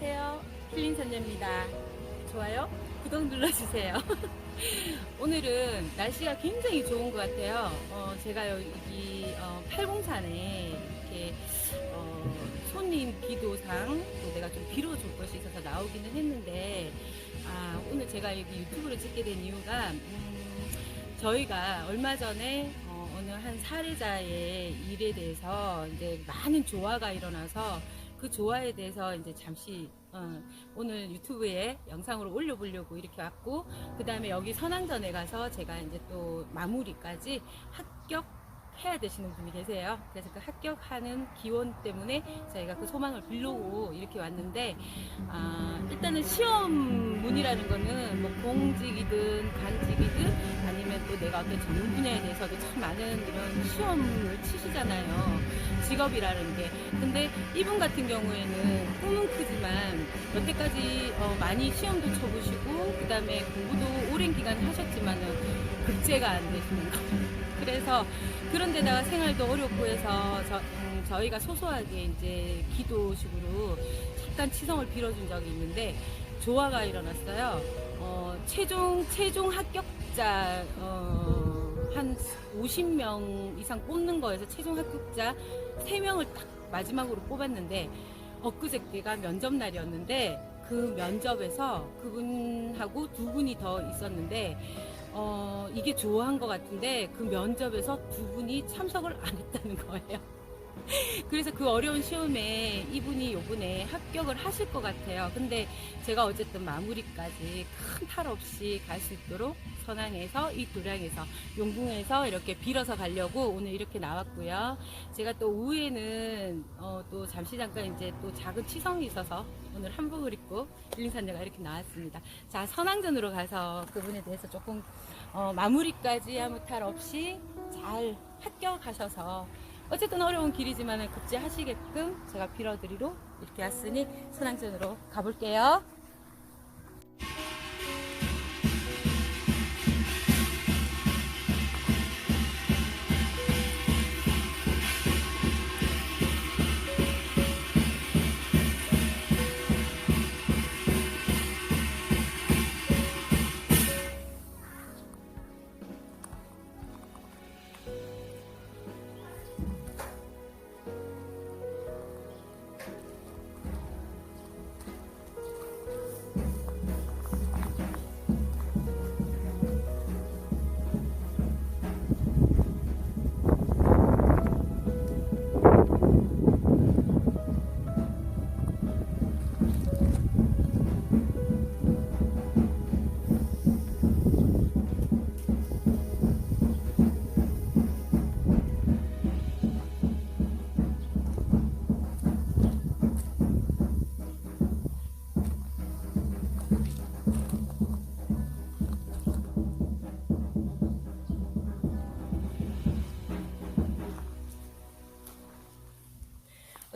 안녕하세요. 힐링 선녀입니다. 좋아요, 구독 눌러주세요. 오늘은 날씨가 굉장히 좋은 것 같아요. 어, 제가 여기 어, 팔공산에 이렇게 어, 손님 기도상 또 내가 좀 빌어줄 것이 있어서 나오기는 했는데 아, 오늘 제가 여기 유튜브를 찍게 된 이유가 음, 저희가 얼마 전에 어, 어느 한 사례자의 일에 대해서 이제 많은 조화가 일어나서 그 조화에 대해서 이제 잠시 어, 오늘 유튜브에 영상으로 올려보려고 이렇게 왔고 그 다음에 여기 선앙전에 가서 제가 이제 또 마무리까지 합격 해야 되시는 분이 계세요. 그래서 그 합격하는 기원 때문에 저희가 그 소망을 빌려고 이렇게 왔는데 아, 일단은 시험문이라는 거는 뭐 공직이든 간직이든 아니면 또 내가 어떤 전문 분야에 대해서도 참 많은 이런 시험을 치시잖아요. 직업이라는 게. 근데 이분 같은 경우에는 꿈은 크지만 여태까지 어, 많이 시험도 쳐보시고 그 다음에 공부도 오랜 기간 하셨지만은 급제가 안 되시는 거예요. 그래서 그런 데다가 생활도 어렵고 해서 저, 음, 저희가 소소하게 이제 기도식으로 잠깐 치성을 빌어준 적이 있는데 조화가 일어났어요. 어, 최종 최종 합격자 어, 한 50명 이상 뽑는 거에서 최종 합격자 3명을 딱 마지막으로 뽑았는데 엊그저께가 면접 날이었는데 그 면접에서 그분하고 두 분이 더 있었는데 어, 이게 좋아한 것 같은데 그 면접에서 두 분이 참석을 안 했다는 거예요. 그래서 그 어려운 시험에 이분이 요번에 합격을 하실 것 같아요. 근데 제가 어쨌든 마무리까지 큰 탈 없이 갈 수 있도록 선항에서 이 도량에서 용궁에서 이렇게 빌어서 가려고 오늘 이렇게 나왔고요. 제가 또 오후에는 어, 또 잠시 잠깐 이제 또 작은 치성이 있어서 오늘 한복을 입고 일링산녀가 이렇게 나왔습니다. 자 선항전으로 가서 그분에 대해서 조금 어, 마무리까지 아무 탈 없이 잘 합격하셔서 어쨌든 어려운 길이지만 급제하시게끔 제가 빌어드리러 이렇게 왔으니 선항전으로 가볼게요.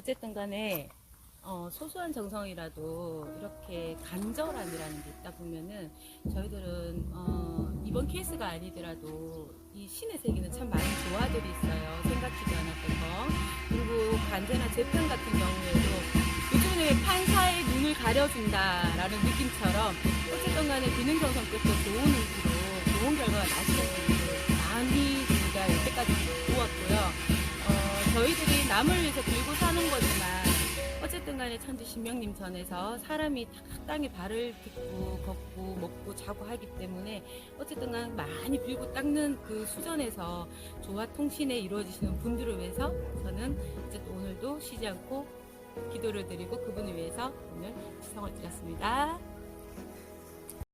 어쨌든 간에 어, 소소한 정성이라도 이렇게 간절함이라는 게 있다 보면은 저희들은 어, 이번 케이스가 아니더라도 이 신의 세계는 참 많은 조화들이 있어요. 생각지도 않았던 거. 그리고 관제나 재판 같은 경우에도 요즘에 판사의 눈을 가려준다라는 느낌처럼 어쨌든 간에 기능 정성 끝도 좋은 의지로 좋은 결과가 분들 저희들이 남을 위해서 들고 사는 거지만 어쨌든 간에 천지 신명님 전에서 사람이 다 땅에 발을 딛고 걷고 먹고 자고 하기 때문에 어쨌든 간 많이 빌고 닦는 그 수전에서 조화 통신에 이루어지시는 분들을 위해서 저는 이제 또 오늘도 쉬지 않고 기도를 드리고 그분을 위해서 오늘 지성을 드렸습니다.